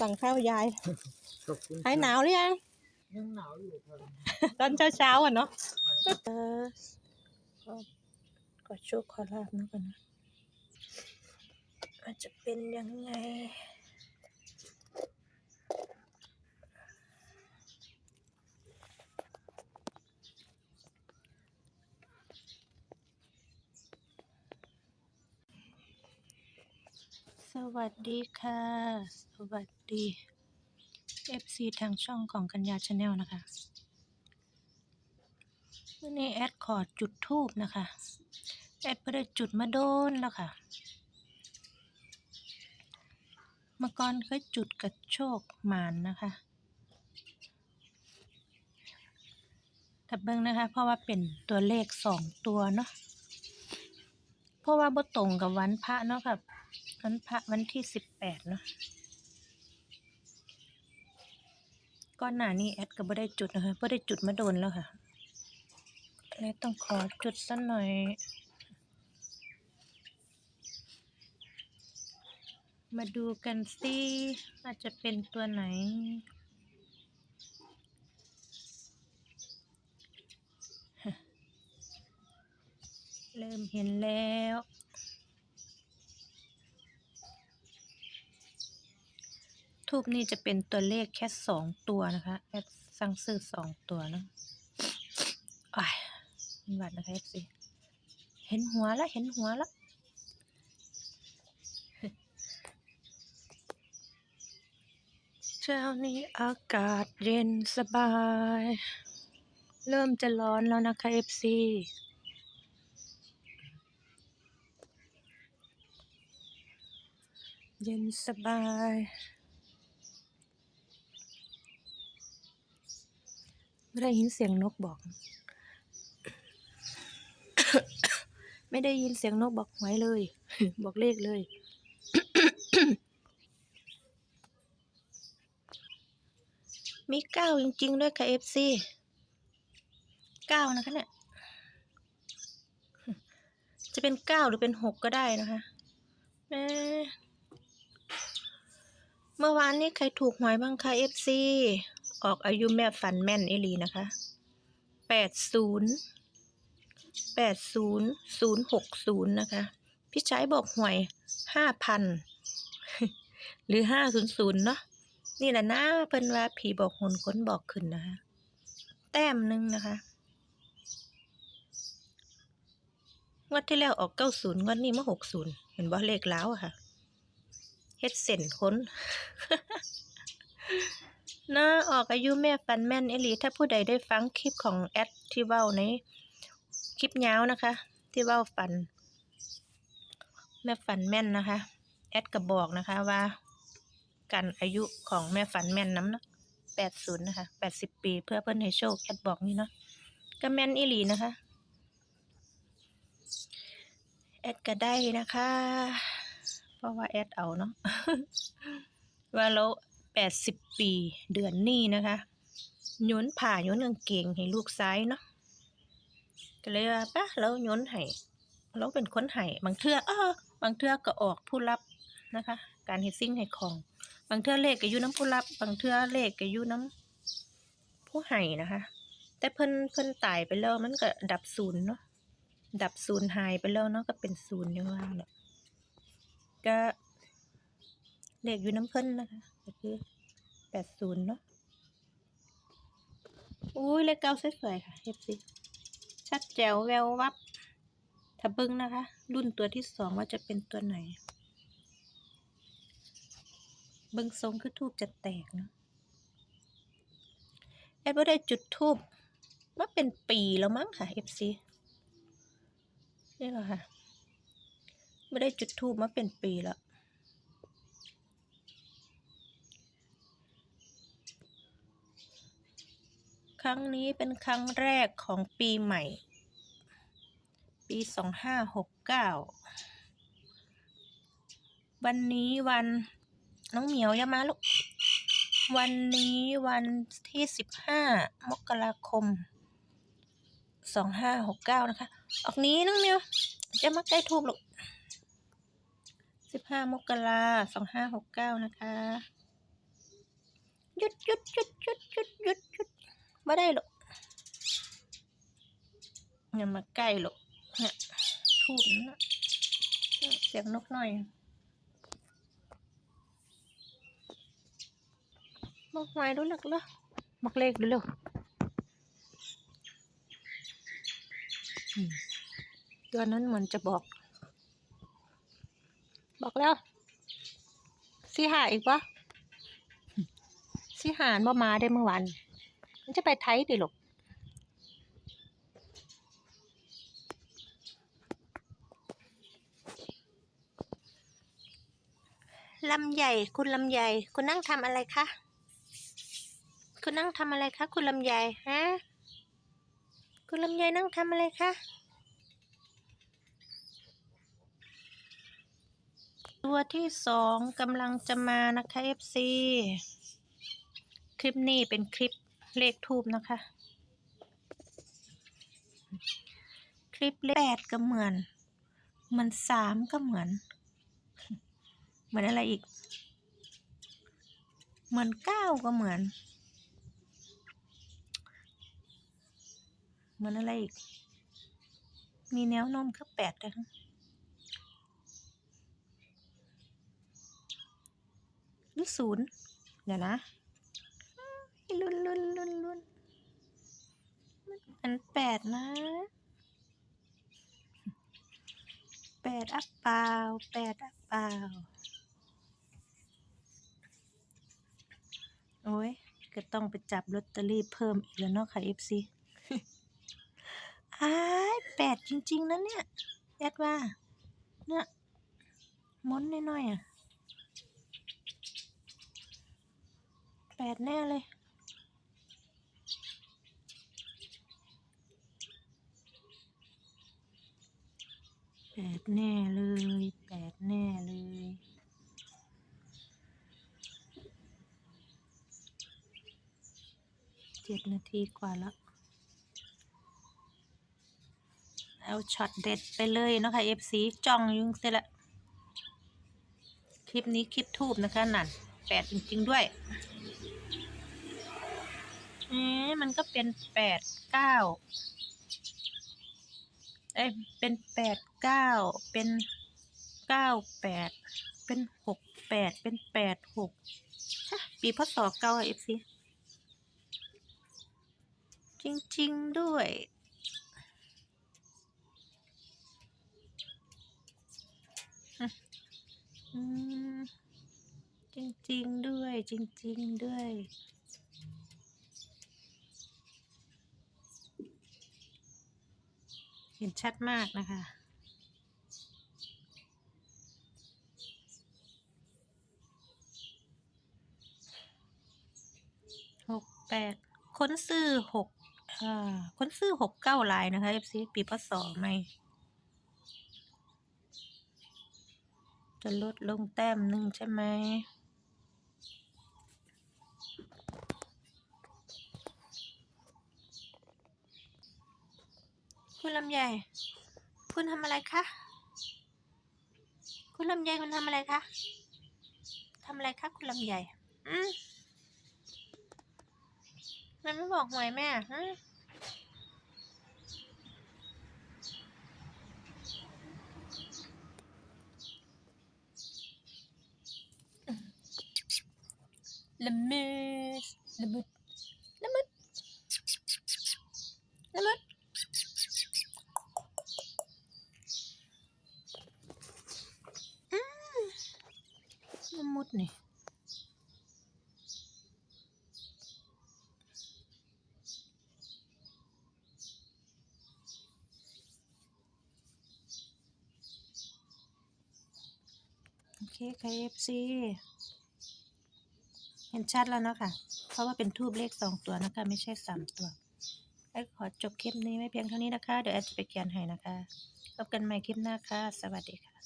สั่งข้าวยายขอบคุณหายหนาวหรือยังยังหนาวอยู่ครับตอนเช้าๆอะเนาะเออก็ก็โชคขอลาบนะกันนะอาจจะเป็นยังไง วัสดีค่ะ สวัสดี FC ทางช่องของกัญญาชาแนลนะคะวันนี้แอดขอจุดทูบนะคะ แอดไม่ได้จุดมาโดนแล้วค่ะ เมื่อก่อนเคยจุดกับโชคหมานนะคะแต่เบิ่งนะคะ เพราะว่าเป็นตัวเลขสองตัวเนาะ เพราะว่าบ่ตรงกับวันพระเนาะค่ะ วันพระวันที่สิบแปดเนาะก่อนหนานี้แอดก็บ่ได้จุดนะคะบ่ได้จุดมาโดนแล้วค่ะเลยต้องขอจุดสักหน่อย มาดูกันสิว่าจะเป็นตัวไหน เริ่มเห็นแล้ว ทูบนี่จะเป็นตัวเลขแค่สองตัวนะคะแอดสั่งซื้อสองตัวเนอะอ้ายหวัดนะคะเอฟซีเห็นหัวแล้วเห็นหัวแล้วเช้านี้อากาศเย็นสบาย เริ่มจะร้อนแล้วนะคะเอฟซีเย็นสบาย ไม่ได้ยินเสียงนกบอก ไม่ได้ยินเสียงนกบอกหวยเลย บอกเลขเลย มีเก้าจริง ๆ ด้วยค่ะเอฟซีเก้านะคะเนี่ย จะเป็นเก้าหรือเป็นหกก็ได้นะคะแหมเมื่อวานนี้ใครถูกหวยบ้างคะเอฟซี ออกอายุแม่ฟันแม่นเอลีนะคะแปดศูนย์แปดศูนย์ศูนย์หกศูนย์นะคะ พี่ชายบอกหวยห้าพันหรือห้าศูนย์ศูนย์เนาะนี่แหละนะเพิ่นว่าผีบอกหนค้นบอกขึ้นนะคะ แต้มหนึ่งนะคะงวดที่แล้วออกเก้าศูนย์งวดนี้มาหกศูนย์เห็นว่าเลขแล้วอะค่ะ เฮ็ดเส้นค้น นะออกอายุแม่ฟันแม่นเอลีถ้าผู้ใดได้ฟังคลิปของแอดที่เว้าในคลิปยาวนะคะ ที่เว้าฟัน แม่ฟันแม่นนะคะ แอดกระบอกนะคะว่ากันอายุของแม่ฟันแม่นน้ำเะแปดศูนย์นะคะแปดสิบปีเพื่อเพิ่นให้โชคแอดบอกนี่เนาะก็แม่นอีลีนะคะ แอดก็ได้นะคะ เพราะว่าแอดเอาเนาะว่าเรา แปดสิบปีเดือนนี้นะคะโยนผ่าโยนกางเกงให้ลูกซ้ายเนาะก็เลยว่าปะแล้วโยนให้เราเป็นคนให้บางเทื่อเออบางเทื่อก็ออกผู้รับนะคะ การเฮซิ่งให้ของ บางเทื่อเลขก็อยู่น้ำผู้รับ บางเทื่อเลขก็อยู่น้ำผู้ให้นะคะ แต่เพิ่นเพิ่นตายไปแล้วมันก็ดับศูนย์เนาะดับศูนย์หายไปแล้วเนาะก็เป็นศูนย์อย่างว่าเนาะก็เลขอยู่น้ำเพิ่นนะคะ ก็คือแปดศูนย์เนาะอุ้ยเลขเก้าสวยๆค่ะเอฟซีชัดแจ๋วแวววับถ้าเบิ้งนะคะ รุ่นตัวที่สองว่าจะเป็นตัวไหนเบิ่งทรงคือทูบจะแตกเนาะแอดบ่ได้จุดทูบมาเป็นปีแล้วมั้งค่ะ FC นี่เหรอค่ะไม่ได้จุดทูบมาเป็นปีแล้ว ครั้งนี้เป็นครั้งแรกของปีใหม่ ปีสองห้าหกเก้าวันนี้วันน้องเหมียวอย่ามาลูก วันนี้วันที่สิบห้ามกราคมสองห้าหกเก้านะคะ ออกนี้น้องเหมียวจะมาใกล้ทูบลูกสิบห้ามกราสองห้าหกเก้านะคะหยุดหยุดหยุดหยุดหยุดหยุดหยุด ไม่ได้หรอกอย่ามาใกล้หรอกเนี่ยทูบนะเสียงนกหน่อยบอกหวยดูหลักเลยบอกเลขดูเร็วอืมตัวนั้นเหมือนจะบอก บอกแล้วสีหาอีกปะสีหานบ่มาได้เมื่อวาน มันจะไปไทยดิลูกลำใหญ่ คุณลำใหญ่ คุณนั่งทำอะไรคะ คุณนั่งทำอะไรคะ คุณลำใหญ่ฮะ คุณลำใหญ่นั่งทำอะไรคะตัวที่สองกำลังจะมานะคะ FC คลิปนี้เป็นคลิป เลขทูบนะคะ คลิปเลขแปดก็เหมือน เหมือนสามก็เหมือน เหมือนอะไรอีก เหมือนเก้าก็เหมือน เหมือนอะไรอีก มีแนวโน้มคือแปดนะคะหรือศูนย์เดี๋ยวนะ ลุ้นลุ้นลุ้นลุ้นมันแปดนะแปดอัพเปล่าแปดอัพเปล่าโอ้ยก็ต้องไปจับลอตเตอรี่เพิ่มอีกแล้วเนาะค่ะ FC อ้ายแปดจริง ๆนะเนี่ยแอดว่า เนี่ยม้นน้อยๆอะแปดแน่เลย แปดแน่เลยแปดแน่เลยเจ็ดนาทีกว่าแล้วเอาช็อตเด็ดไปเลยเนาะคะ FC จ้องยุ่งเสร็จละคลิปนี้คลิปทูบนะคะนั่นแปดจริง ๆ ด้วย เอ๊ะมันก็เป็นแปดเก้า เอ้ยเป็นแปดเก้าเป็นเก้าแปดเป็นหกแปดเป็นแปดหกปีพศเก้าเอฟซีจริง ๆ ด้วย จริง ๆ ด้วย จริง ๆ ด้วย เห็นชัดมากนะคะ หกแปดค้นซื้อหกอ่าค้นซื้อหกเก้าลายนะคะ FC ปีพศไหมจะลดลงแต้มหนึ่งใช่ไหม คุณลำไยคุณทำอะไรคะ คุณลำไยคุณทำอะไรคะทำอะไรคะคุณลำไยอืมมันไม่บอกหวยแม่ฮะละมุดละมุดละมุดละมุด ละมุดนี่โอ เคค่ะ FC เห็นชัดแล้วเนาะค่ะ เพราะว่าเป็นทูบเลขสองตัวนะคะ ไม่ใช่สามตัวไอ้ขอจบคลิปนี้ไม่เพียงเท่านี้นะคะ เดี๋ยวแอดจะไปเขียนให้นะคะ พบกันใหม่คลิปหน้าค่ะ สวัสดีค่ะ